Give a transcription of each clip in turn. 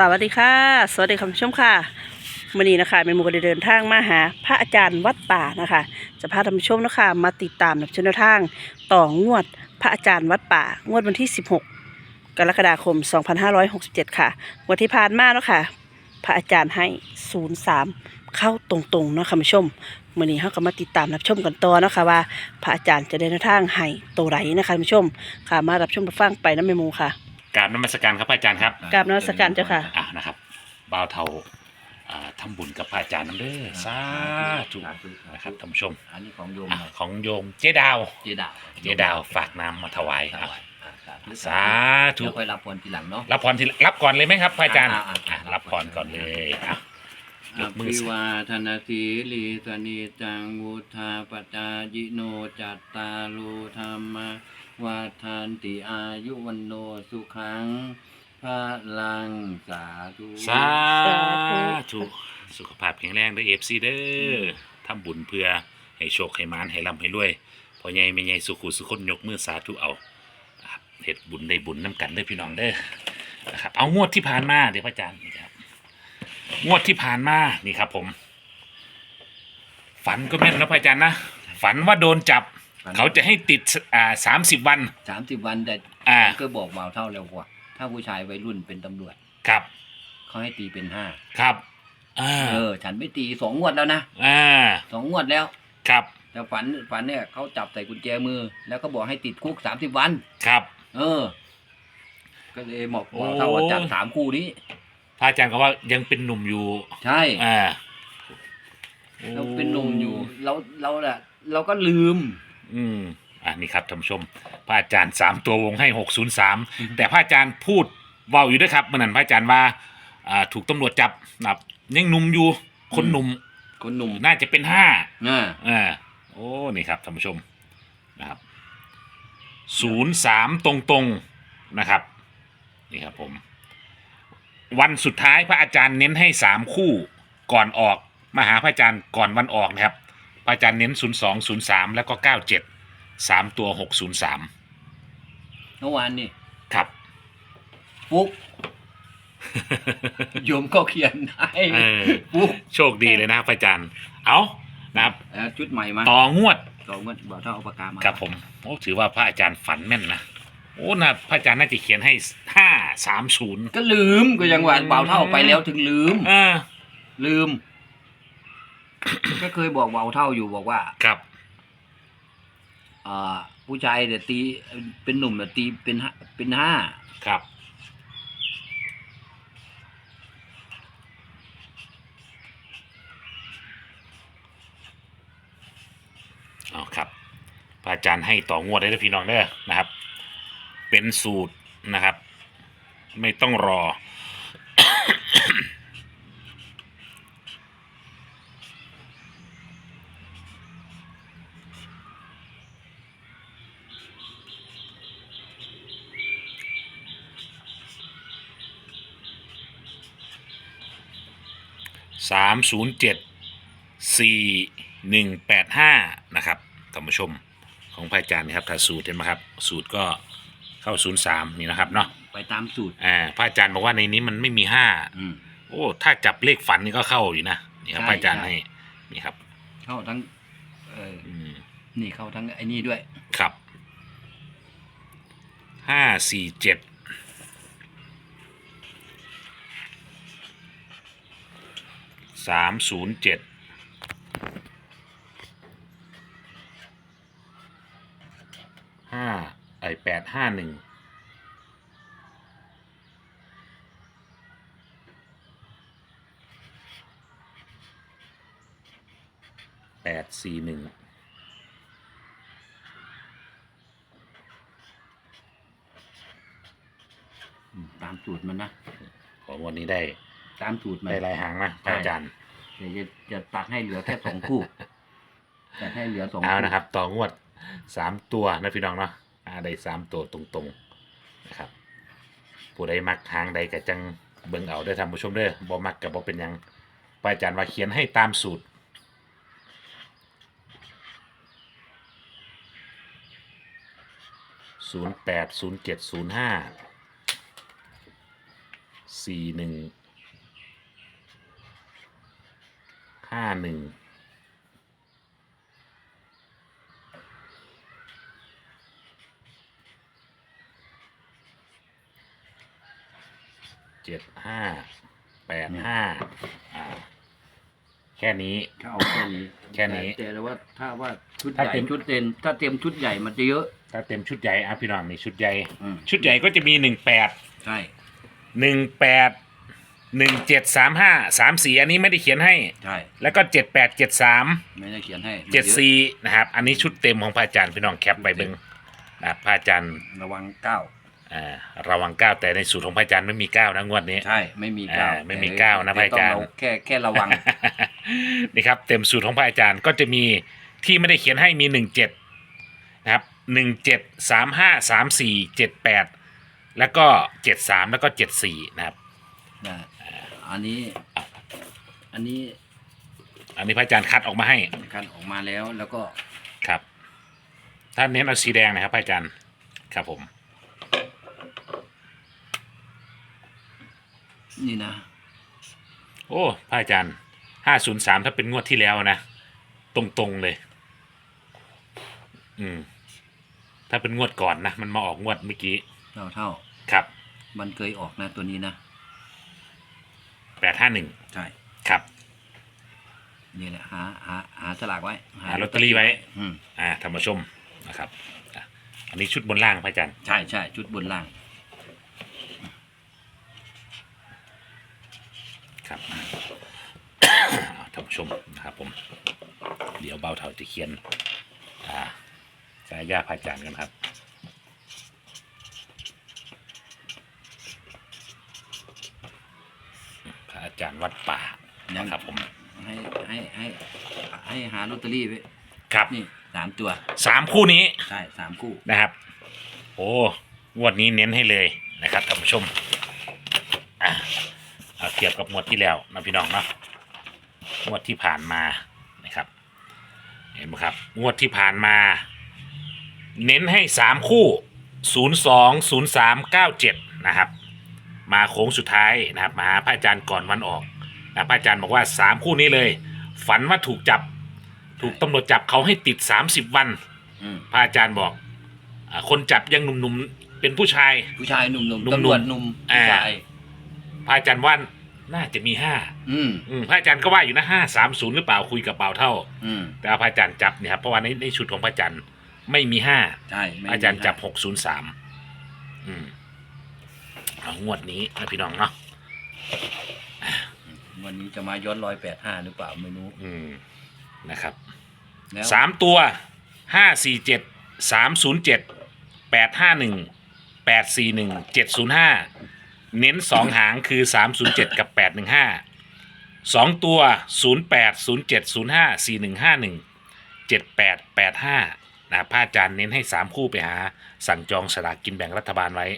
สวัสดีค่ะ สวัสดีคุณผู้ชมค่ะวันนี้นะคะแม่หมูก็ได้เดินทางมาหา พระอาจารย์วัดป่านะคะ จะพาท่านผู้ชมนะคะมาติดตามนับชนทางต่องวดพระอาจารย์วัดป่า งวดวันที่ 16 กรกฎาคม 2567 ค่ะวันที่ผ่านมาแล้วค่ะ พระอาจารย์ให้ 03 เข้าตรงๆเนาะค่ะคุณผู้ชมมื่อนี้เขาก็มาติดตามรับชมกันต่อเนาะค่ะว่า พระอาจารย์จะเดินทางให้ตัวไรนะคะคุณผู้ชมค่ะมารับชมรับฟังไปนะแม่หมูค่ะ กราบนมัสการครับพระอาจารย์ครับกราบนมัสการเจ้าค่ะ อะนะครับบ่าวเทาอ่าทำบุญกับพระอาจารย์น้ำเด้อสาธุสาธุนะครับท่านผู้ชมอันนี้ของโยมอะของโยมเจ๊ดาว เจดาวเจ๊ดาวฝากน้ำมาถวายถอะวายอะสาธุสาธุ เดี๋ยวค่อยรับพรทีหลังเนาะ รับพรทีรับก่อนเลยไหมครับพระอาจารย์อะอะอะ อะรับพรก่อนเลยอะ ยอกมือภิวาธนาสีลีสนิจังวุธาปจายิโนจัตตาลูธรรม วาทานติอายุวันโนสุขังพระลังสาธุสาธุสุขภาพแข็งแรงเด้อเอฟซีเด้อทำบุญเพื่อให้โชคให้มานให้ร่ำให้รวยพอใหญ่ไม่ใหญ่สุขุสุคนยกมือสาธุเอาเฮ็ดบุญได้บุญน้ำกันเด้อพี่น้องเด้อนะครับเอางวดที่ผ่านมาเดี๋ยวพระอาจารย์นี่ครับงวดที่ผ่านมานี่ครับผม ฝันก็แม่นนะพระอาจารย์นะฝันว่าโดนจับ เขาจะให้ติดอ่าสามสิบวัน สามสิบวันแต่อ่า ก็บอกว่าวเท่าแล้วว่า ถ้าผู้ชายวัยรุ่นเป็นตำรวจครับเขาให้ตีเป็นห้าครับอ่าเออ ฉันไม่ตีสองงวดแล้วนะอ่าสองงวดแล้ว ครับแต่ฝันฝันเนี่ยเขาจับใส่กุญแจมือ แล้วก็บอกให้ติดคุกสามสิบวัน ครับ เออ ก็เลยบอกโอ้ว่าเท่าว่าจับสามคู่นี้ พระอาจารย์ก็ว่ายังเป็นหนุ่มอยู่ใช่ อ่าเราเป็นหนุ่มอยู่ เราเราแหละเราก็ลืม อืมอ่านี่ครับท่านผู้ชมพระอาจารย์สามตัววงให้หกศูนย์สามแต่พระอาจารย์พูดเว้าอยู่ด้วยครับเมื่อนั้นพระอาจารย์ว่าอ่าถูกตำรวจจับนะครับยังหนุ่มอยู่ คนหนุ่มคนหนุ่มน่าจะเป็นห้าอ่าอ่าโอ้นี่ครับท่านผู้ชมนะครับศูนย์สามตรงๆนะครับ นี่ครับผม วันสุดท้ายพระอาจารย์เน้นให้สามคู่ก่อนออกมาหาพระอาจารย์ก่อนวันออกนะครับพระ อาจารย์เน้นศูนย์สองศูนย์สามแล้วก็เก้าเจ็ดสามตัวหกศูนย์สามเมื่อวานนี่ครับ ปุ๊กโยมก็เขียนให้เออ ปุ๊กโชคดีเลยนะครับพระอาจารย์ เอานะครับ เอ่อชุดใหม่มาต่องวดสองงวดบอกเท่าเอาปากกามาครับผมโอ้ถือว่าพระอาจารย์ฝันแม่นนะ โอ้นะพระอาจารย์น่าจะเขียนให้ห้าสามศูนย์ก็ลืมก็ยังหวานเบาเท่าไปแล้วถึงลืม อ่าลืม ก็เคยบอกเบาเท่าอยู่บอกว่าครับ อ่าผู้ชายเดี๋ยวตีเป็นหนุ่มเดี๋ยวตีเป็นห้าเป็นห้าครับ เอาครับพระอาจารย์ให้ต่องวดได้เลยพี่น้องเด้อนะครับ เป็นสูตรนะครับ ไม่ต้องรอ สามศูนย์เจ็ดสี่หนึ่งแปดห้านะครับท่านผู้ชมของพระอาจารย์นะครับถ้าสูตรเห็นไหมครับ สูตรก็เข้าศูนย์สามนี่นะครับเนาะไปตามสูตรอ่าพระอาจารย์บอกว่าในนี้มันไม่มีห้าอืม โอ้ถ้าจับเลขฝันนี่ก็เข้าอยู่นะนี่ครับใช่พระอาจารย์ใช่ ให้นี่ครับเข้าทั้งเอออืมนี่เข้าทั้งไอ้นี่ด้วย ครับห้าสี่เจ็ด สามศูนย์เจ็ดห้าไอแปดห้าหนึ่งแปดสี่หนึ่งอืมตามสูตรมันนะ ของวันนี้ได้ ตามสูตรมันได้หลายหางนะพระอาจารย์เดี๋ยวจะจะตัดให้เหลือแค่สองคู่ตัดให้เหลือสองเอาคู่นะครับ ต่องวดสามตัวนะพี่น้องเนาะอ่าได้สามตัวตรงๆนะครับ ผู้ใดมักทางใดก็จังเบิ่งเอาได้อท่านผู้ชมเด้อบ่มักกับบ่เป็นหยังพระอาจารย์ว่าเขียนให้ตามสูตรศูนย์แปดศูนย์เจ็ดศูนย์ห้าสี่หนึ่ง ห้าหนึ่งเจ็ดห้าแปดห้าอ่าแค่นี้ ถ้าเอาแค่นี้แค่นี้แต่แต่ว่าถ้าว่าชุดถ้าใหญ่เต็ม ชุดเต็มถ้าเต็มชุดใหญ่มันจะเยอะ ถ้าเต็มชุดใหญ่อะพี่น้องนี่ชุดใหญ่ อืม ชุดใหญ่ก็จะมีหนึ่งแปดใช่หนึ่งแปด หนึ่งเจ็ดสามห้าสามสี่อันนี้ไม่ได้เขียนให้ ใช่ แล้วก็เจ็ดแปดเจ็ดสามไม่ได้เขียนให้มันเจ็ดยอะสี่นะครับ อันนี้ชุดเต็มของพระอาจารย์พี่น้องแคปไปเบิ้งนะครับพระอาจารย์ระวังเก้าอ่าระวังก้าวแต่ในสูตรของพระอาจารย์ไม่มีก้าวนะงวดนี้ ใช่ ไม่มีเก้าอ่าไม่มีเก้านะพระอาจารย์ แต่ต้งแค่แค่ระวัง นี่ครับเต็มสูตรของพระอาจารย์ก็จะมีที่ไม่ได้เขียนให้มีหนึ่งเจ็ดนะครับหนึ่งเจ็ดสามห้าสามสี่เจ็ดแปดแล้วก็เจ็ดสามแล้วก็เจ็ดสี่นะครับได้ อันนี้ อันนี้อันนี้พระอาจารย์คัดออกมาให้คันออกมาแล้วแล้วก็ครับ ถ้าเน้นเอาสีแดงนะครับพระอาจารย์ครับผม นี่นะโอ้พระอาจารย์ห้าศูนย์สามถ้าเป็นงวดที่แล้วนะ ตรงๆเลย อืม ถ้าเป็นงวดก่อนนะ มันมาออกงวดเมื่อกี้ เท่าเท่าครับ มันเคยออกนะตัวนี้นะ แปดห้าหนึ่งใช่ ครับ นี่แหละหาหาหาสลากไว้หาลอตเตอรี่ไว้ อืมอ่าธรรมชมนะครับอะอันนี้ชุดบนล่างพระอาจารย์ ใช่ใช่ชุดบนล่าง ครับอ่า ท่านผู้ชมนะครับผม เดี๋ยวเบาเท่าจะเขียน อ่าสายยาพระอาจารย์กันครับ พระอา จารย์วัดป่ายัง นะครับผมให้ให้ให้ให้หาลอตเตอรี่ไว้ครับนี่สามตัวสามคู่นี้ใช่สามคู่นะครับ โอ้งวดนี้เน้นให้เลยนะครับท่านผู้ชมอะเอาเทียบกับงวดที่แล้วนะพี่น้องเนาะงวดที่ผ่านมานะครับ เห็นไหมครับงวดที่ผ่านมา เน้นให้สามคู่ศูนย์สองศูนย์สามเก้าเจ็ดนะครับ มาโค้งสุดท้ายนะครับมาหาพระอาจารย์ก่อนวันออกนะพระอาจารย์บอกว่าสามคู่นี้เลย ฝันว่าถูกจับ ถูกตำรวจจับเขาให้ติดสามสิบวัน อืมพระอาจารย์บอกอาคนจับยังหนุ่มๆ เป็นผู้ชาย ผู้ชายหนุ่มหนุ่มๆๆตำรวจหนุ่มอ่า ผู้ชายพระอาจารย์ว่าน่าจะมีห้าอืมอืมพระอาจารย์ก็ว่าอยู่นะห้าสามศูนย์หรือเปล่าคุยกับเปล่าเท่า อืมแต่ว่าพระอาจารย์จับเนี่ยครับเพราะว่าในในชุดของพระอาจารย์ไม่มีห้าใช่ไม่พระอาจารย์จับมีหกศูนย์สามอืม เอางวดนี้นะพี่น้องเนาะวันนี้จะมาย้อนรอยแปดห้าหรือเปล่าไม่รู้อืมนะครับแล้วสามตัวห้าสี่เจ็ดสามศูนย์เจ็ดแปดห้าหนึ่งแปดสี่หนึ่งเจ็ดศูนย์ห้าเน้นสองหางคือสามศูนย์เจ็ดกับแปดหนึ่งห้าสองตัวศูนย์แปดศูนย์เจ็ดศูนย์ห้าสี่หนึ่งห้าหนึ่งเจ็ดแปดแปดห้านะพระอาจารย์เน้นให้สามคู่ไปหา สั่งจองสลากกินแบ่งรัฐบาลไว้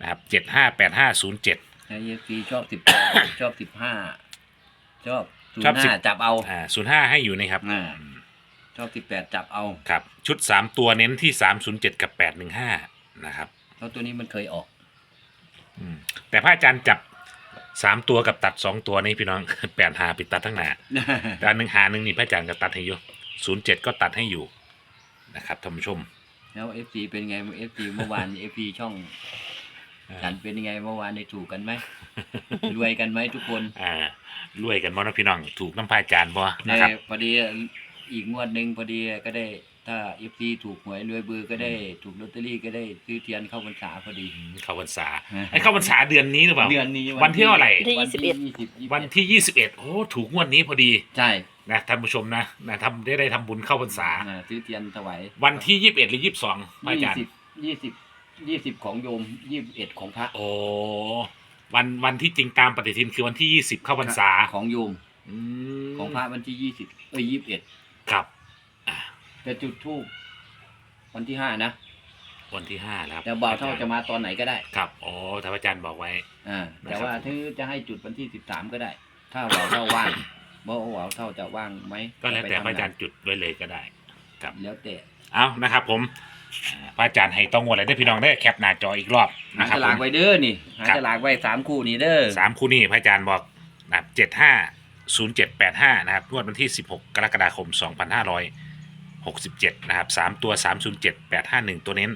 นะครับเจ็ดห้าแปดห้าศูนย์เจ็ด ไอ้เอฟซีชอบสิบ ชอบสิบห้าชอบศูนชอบย์สิบ ห้าจับเอาอ่าศูนย์ห้าให้อยู่นะครับอ่าชอบสิบแปดจับเอาครับชุดสามตัวเน้นที่สามศูนย์เจ็ดกับแปดหนึ่งห้านะครับเพราะตัวนี้มันเคยออก อืมแต่พระอาจารย์จับสามตัวกับตัดสองตัวนี่พี่น้อง แปดหาปิดตัดทั้งหนาแต่อันหนึ่งหาหนึ่งนี่พระอาจารย์ก็ตัดให้อยู่ศูนย์เจ็ดก็ตัดให้อยู่นะครับท่านผู้ชม แล้วเอฟซีเป็นไงเอฟซีเมื่อวานเอฟซีช่องอ่า ฉันเป็นยังไงเมื่อวานได้ถูกกันไหม รวยกันไหมทุกคนอ่ารวยกันบ่นะพี่น้อง ถูกน้ำพระอาจารย์บ่ในนะครับ พอดีอีกงวดหนึ่งพอดีก็ได้ ถ้าเอฟซีถูกหวยรวยเบือก็ได้ถูกลอตเตอรี่ก็ได้ซื้อเทียนเข้าพรรษาพอดี เข้าพรรษาฮะ ไอ้เข้าพรรษาเดือนนี้หรือเปล่า เดือนนี้วันที่เท่าไหร่ที่วันที่21ยี่สิบวันที่ยี่สิบเอ็ดโอ้ ถูกงวดนี้พอดีใช่นะท่านผู้ชมนะนะทำได้ได้ทำบุญเข้าพรรษา อ่าซื้อเทียนถวายวันที่ยี่สิบเอ็ดหรือยี่สิบสองพระอายี่จารย์สิบยี่สิบ ยี่สิบของโยมยี่สิบเอ็ดของพระโอ้วันวันที่จริงตามปฏิทินคือวันที่ยี่สิบเข้าพรรษาของโยมอืมของพระวันที่ยี่สิบเอ้ยยี่สิบเอ็ดครับอ่าจะจุดทูบวันที่ห้านะวันที่ห้าแล้วครับแต่บ่าวเท่าจะมาตอนไหนก็ได้ ครับอ๋อท่านอาจารย์บอกไว้ อ่านะครับแต่ว่าถ้าจะให้จุดวันที่สิบสามก็ได้ ถ้าบ่าวเท่าว่างบ่าวเท่าจะว่างไหมก็แล้วแต่ไปพระทำงนอาจารย์จุดไว้เลยก็ได้ ครับแล้วแต่เอานะครับผมอ่า พระอาจารย์ให้ต้องงวดอะไรได้อพี่น้องได้อแคปหน้าจออีกรอบหานะครับฉผลากมไว้เด้อนี่หาครับ ฉลากไว้สามคู่นี้เด้อสามคู่นี้พระอาจารย์บอกนะครับเจ็ดห้าศูนย์เจ็ดแปดห้านะครับงวดวันที่สิบหกกรกฎาคมสองพันห้าร้อยหกสิบเจ็ดนะครับสามตัวสามศูนย์เจ็ดแปดห้าหนึ่งตัวเน้น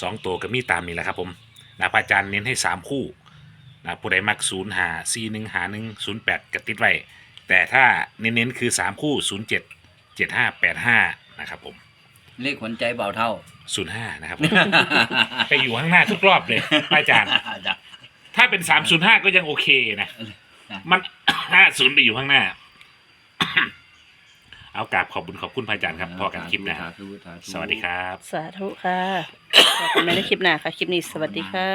สองตัวก็มีตามนี้แหละครับผมนะพระอาจารย์เน้นให้สามคู่นะผู้ใดมักศูนย์หาซีหนึ่งหาหนึ่งศูนย์แปดกติดไว้ แต่ถ้าเน้นๆคือสามคู่ศูนย์เจ็ดเจ็ดห้าแปดห้านะครับผม เลขขวัญใจเบาเท่า ศูนย์ห้านะครับ ไปอยู่ข้างหน้าทุกรอบเลยพระอาจารย์ถ้าเป็นสามศูนย์ห้าก็ยังโอเคนะ มัน ห้าศูนย์ไปอยู่ข้างหน้า เอากราบขอบคุณขอบคุณพระอาจารย์ครับพอกันคลิปหนะ สาธุสาธุ สวัสดีครับ สาธุค่ะขอบคุณในคลิปหน้าค่ะ คลิปนี้สวัสดีค่ะ